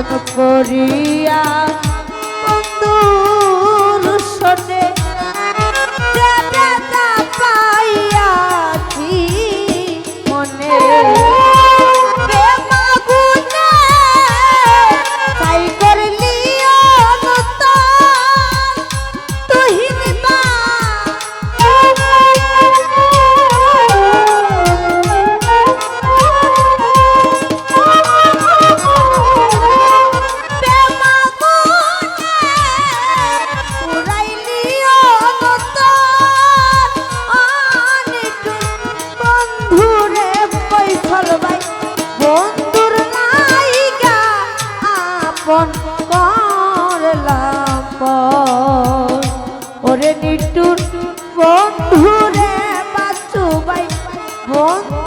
প্রেম করিয়া বন্ধুর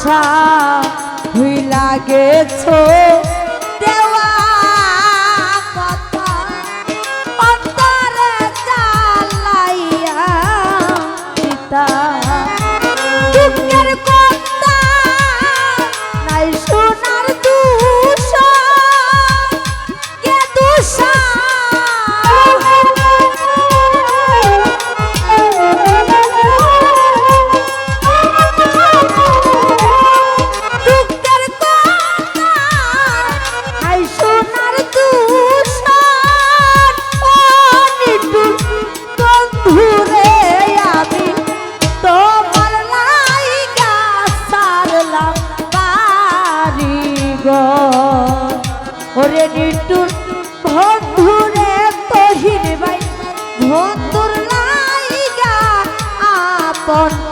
নানাশা হইলা গেছো বন্ধুর লাইগা আপন